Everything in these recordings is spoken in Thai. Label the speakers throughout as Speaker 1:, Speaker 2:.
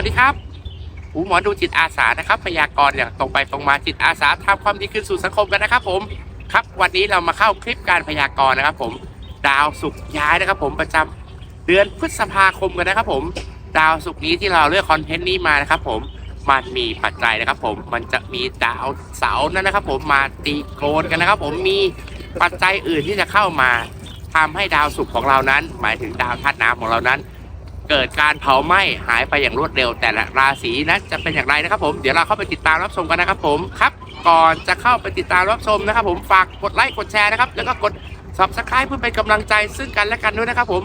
Speaker 1: วัสดีครับอูหมอดูจิตอาสานะครับพยากรณ์อย่างตรงไปตรงมาจิตอาสาทำความดีคืนสู่สังคมกันนะครับ ผมครับวันนี้เรามาเข้าคลิปการพยากรณ์นะครับ ผมดาวศุกร์ย้ายนะครับ ผมประจำเดือนพฤษภาคมกันนะครับ ผมดาวศุกร์นี้ที่เราเลือกคอนเทนต์นี้มานะครับ ผมมันมีปัจจัยนะครับ ผมมันจะมีดาวเสาร์นั้นนะครับ ผมมาตีโกนกันนะครับ ผมมีปัจจัยอื่นที่จะเข้ามาทำให้ดาวศุกร์ของเรานั้น หมายถึงดาวธาตุน้ำของเรานั้น เกิดการเผาไหม้หายไปอย่างรวดเร็ว แต่ละราศีนั้นจะเป็นอย่างไรนะครับผมเดี๋ยวเราเข้าไปติดตามรับชมกันนะครับผมครับก่อนจะเข้าไปติดตามรับชมนะครับ ผมฝากกดไลค์กดแชร์นะครับแล้วก็กด subscribe เพื่อเป็นกำลังใจซึ่งกันและกันด้วยนะครับผม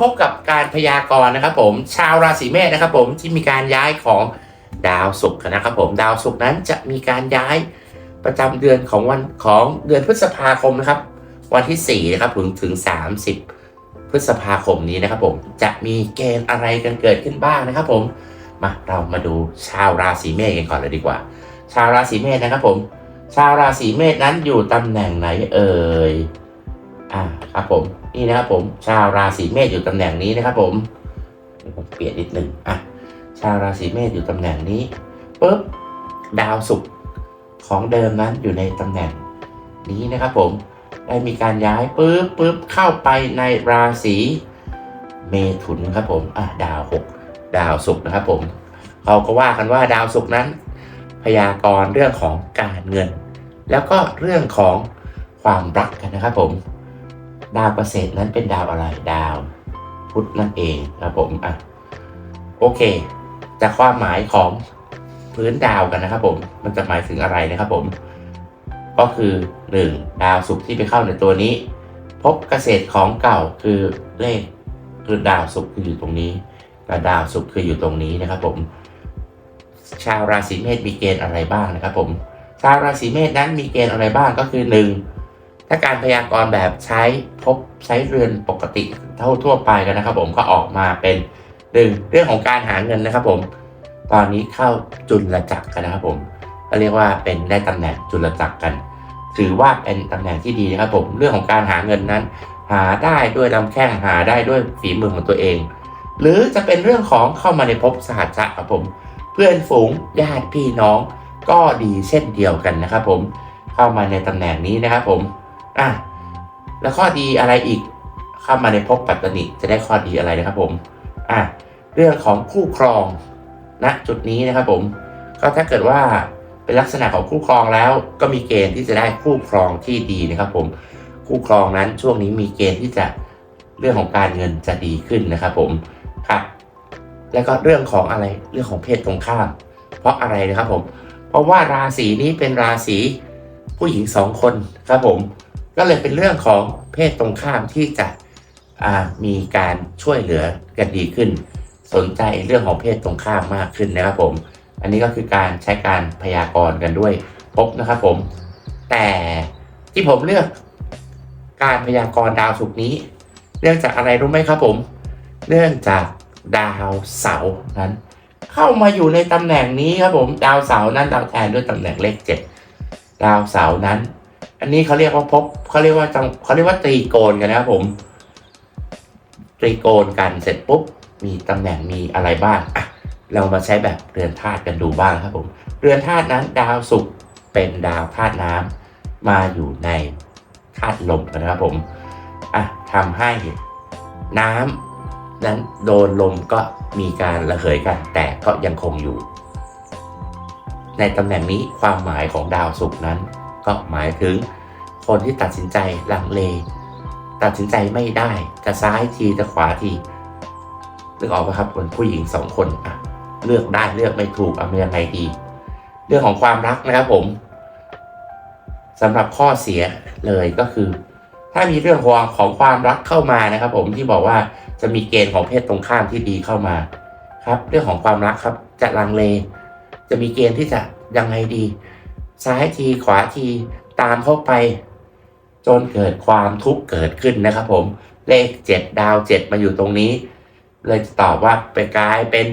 Speaker 1: พบกับการพยากรณ์นะครับผมชาวราศีเมษนะครับผมที่มีการย้ายของดาวศุกร์นะครับผมดาวศุกร์นั้นจะมีการย้ายประจำเดือนของวันของเดือนพฤษภาคมนะครับ วันที่4นะครับถึงถึง 30 พฤษภาคมนี้นะครับผมจะมีเกณฑ์อะไรกันเกิดขึ้นบ้างนะครับผมมาเรามาดูชาวราศีเมษกันก่อนเลยดีกว่า ชาวราศีเมษนะครับผม ชาวราศีเมษนั้นอยู่ตำแหน่งไหนเอ่ย อ่าครับผมนี่นะครับผมชาวราศีเมษอยู่ตำแหน่งนี้นะครับผมเปลี่ยนนิดหนึ่งอะชาวราศีเมษอยู่ตำแหน่งนี้ปุ๊บดาวศุกร์ของเดิมนั้นอยู่ในตำแหน่งนี้นะครับผมได้มีการย้ายปุ๊บปุ๊บเข้าไปในราศีเมถุนครับผมอะดาวหกดาวศุกร์นะครับผมเขาก็ว่ากันว่าดาวศุกร์นั้น พยากรณ์เรื่องของการเงิน แล้วก็เรื่องของความรักกันนะครับผม ดาวเกษตรนั้นเป็นดาวอะไรดาว พุธนั่นเองครับผมอะโอเค จากความหมายของพื้นดาวกันนะครับ ผมมันจะหมายถึงอะไรนะครับ ผม ก็คือ 1. ดาวศุกร์ที่ไปเข้าในตัวนี้ พบเกษตรของเก่าคือเลขคือดาวศุกร์คืออยู่ตรงนี้และดาวศุกร์คืออยู่ตรงนี้นะครับ ผม ชาวราศีเมษมีเกณฑ์อะไรบ้างนะครับ ผม ชาวราศีเมษนั้นมีเกณฑ์อะไรบ้างก็คือ 1. ถ้าการพยากรณ์แบบใช้พบใช้เรือนปกติเท่าทั่วไปกันนะครับ ผมก็ออกมาเป็นหนึ่งเรื่องของการหาเงินนะครับ ผม ตอนนี้เข้าจุลจักรกันนะครับ ผมก็เรียกว่าเป็นได้ตำแหน่งจุลจักรกัน ถือว่าเป็นตำแหน่งที่ดีนะครับ ผมเรื่องของการหาเงินนั้น หาได้ด้วยลำแข้งหาได้ด้วยฝีมือของตัวเอง หรือจะเป็นเรื่องของเข้ามาในภพสหัชชะครับผม เพื่อนฝูงญาติพี่น้อง ก็ดีเช่นเดียวกันนะครับ ผมเข้ามาในตำแหน่งนี้นะครับ ผม อะแล้วข้อดีอะไรอีกเข้ามาในภพปัตตนิจะได้ข้อดีอะไรนะครับผมอะเรื่องของคู่ครองณจุดนี้นะครับผมก็ถ้าเกิดว่าเป็นลักษณะของคู่ครองแล้วก็มีเกณฑ์ที่จะได้คู่ครองที่ดีนะครับผมคู่ครองนั้นช่วงนี้มีเกณฑ์ที่จะเรื่องของการเงินจะดีขึ้นนะครับผมครับแล้วก็เรื่องของอะไรเรื่องของเพศตรงข้าม เพราะอะไรนะครับผม เพราะว่าราศีนี้เป็นราศีผู้หญิงสองคนครับผม ก็เลยเป็นเรื่องของเพศตรงข้ามที่จะมีการช่วยเหลือกันดีขึ้น สนใจเรื่องของเพศตรงข้ามมากขึ้นนะครับผม อันนี้ก็คือการใช้การพยากรณ์กันด้วยพบนะครับผม แต่ที่ผมเลือกการพยากรณ์ดาวศุกร์นี้ เนื่องจากอะไรรู้ไหมครับผม เนื่องจากดาวเสาร์นั้น เข้ามาอยู่ในตำแหน่งนี้ครับผม ดาวเสาร์นั้นดาวแทนด้วยตำแหน่งเลขเจ็ดดาวเสาร์นั้น อันนี้เขาเรียกว่าพบเขาเรียกว่าจังเขาเรียกว่าตรีโกณกันนะครับผมตรีโกณกันเสร็จปุ๊บมีตำแหน่งมีอะไรบ้างอะเรามาใช้แบบเรือนธาตุกันดูบ้างครับผมเรือนธาตุนั้นดาวศุกร์เป็นดาวธาตุน้ำมาอยู่ในธาตุลมนะครับผมอะทำให้น้ำนั้นโดนลมก็มีการระเหยกัน แต่ก็ยังคงอยู่ ในตำแหน่งนี้ความหมายของดาวศุกร์นั้น ก็หมายถึง คนที่ตัดสินใจลังเล ตัดสินใจไม่ได้จะซ้ายทีจะขวาทีนึกออกไหมครับคนผู้หญิงสองคนอะเลือกได้เลือกไม่ถูกเอายังไงดี เรื่องของความรักนะครับผมสำหรับข้อเสียเลยก็คือ ถ้ามีเรื่องของของความรักเข้ามานะครับ ผมที่บอกว่าจะมีเกณฑ์ของเพศตรงข้ามที่ดีเข้ามาครับ เรื่องของความรักครับจะลังเล จะมีเกณฑ์ที่จะยังไงดี ซ้ายทีขวาทีตามเข้าไป จนเกิดความทุกข์เกิดขึ้นนะครับผมเลขเจ็ดดาวเจ็ดมาอยู่ตรงนี้ เลยจะตอบว่าไปกลายเป็น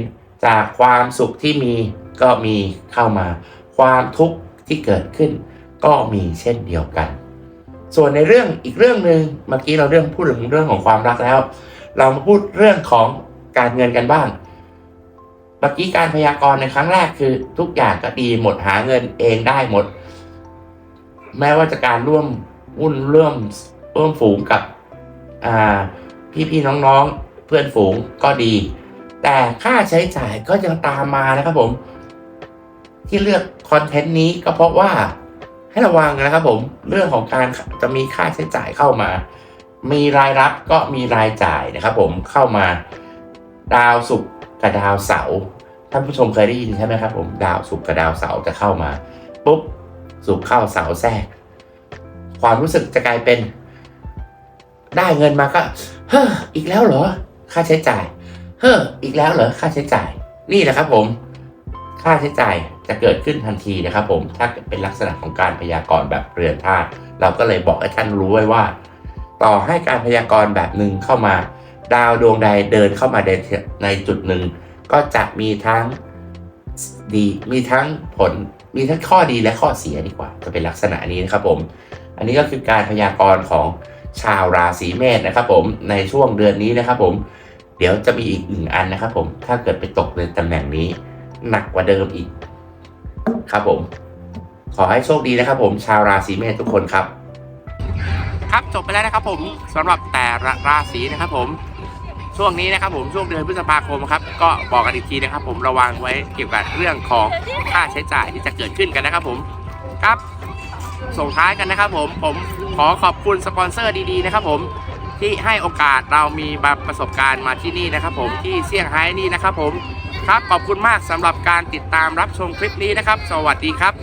Speaker 1: จากความสุขที่มีก็มีเข้ามา ความทุกข์ที่เกิดขึ้น ก็มีเช่นเดียวกัน ส่วนในเรื่องอีกเรื่องหนึ่งเมื่อกี้เราเรื่องพูดถึงเรื่องของความรักแล้ว เรามาพูดเรื่องของการเงินกันบ้างเมื่อกี้การพยากรณ์ในครั้งแรกคือ ทุกอย่างก็ดีหมดหาเงินเองได้หมด แม้ว่าจะการร่วม วุ่นร่วมร่วมฝูงกับอ่พี่ๆน้องๆ เพื่อนฝูงก็ดี แต่ค่าใช้จ่ายก็ยังตามมานะครับผม ที่เลือกคอนเทนต์นี้ก็เพราะว่าให้ระวังนะครับผมเรื่องของการจะมีค่าใช้จ่ายเข้ามา มีรายรับก็มีรายจ่ายนะครับผมเข้ามาดาวศุกร์กับดาวเสาร์ท่านผู้ชมเคยได้ยินใช่ไหมครับผมดาวศุกร์กับดาวเสาร์จะเข้ามาปุ๊บศุกร์เข้าเสาร์แทรก ความรู้สึกจะกลายเป็น ได้เงินมาก็ เฮ้ออีกแล้วเหรอ ค่าใช้จ่าย เฮ้ออีกแล้วเหรอค่าใช้จ่าย นี่แหละครับ ผม ค่าใช้จ่ายจะเกิดขึ้นทันทีนะครับ ผมถ้าเป็นลักษณะของการพยากรณ์แบบเรือนธาตุเราก็เลยบอกให้ท่านรู้ไว้ว่า ต่อให้การพยากรณ์แบบหนึ่งเข้ามา ดาวดวงใดเดินเข้ามาในในจุดหนึ่ง ก็จะมีทั้งดีมีทั้งผลมีทั้งข้อดีและข้อเสียดีกว่า จะเป็นลักษณะนี้นะครับผม อันนี้ก็คือการพยากรณ์ของชาวราศีเมษนะครับผมในช่วงเดือนนี้นะครับผม เดี๋ยวจะมีอีกหนึ่งอันนะครับผมถ้าเกิดไปตกในตำแหน่งนี้ หนักกว่าเดิมอีก ครับผม ขอให้โชคดีนะครับผมชาวราศีเมษทุกคนครับ ครับจบไปแล้วนะครับผมสำหรับแต่ละราศีนะครับผม ช่วงนี้นะครับผมช่วงเดือนพฤษภาคมครับ ก็บอกกันอีกทีนะครับ ผมระวังไว้เกี่ยวกับเรื่องของค่าใช้จ่ายที่จะเกิดขึ้นกันนะครับผมครับ ส่งท้ายกันนะครับผมผมขอขอบคุณสปอนเซอร์ดีๆนะครับผมที่ให้โอกาสเรามีประสบการณ์มาที่นี่นะครับผมที่เซี่ยงไฮ้นี่นะครับผมครับขอบคุณมากสำหรับการติดตามรับชมคลิปนี้นะครับ สวัสดีครับ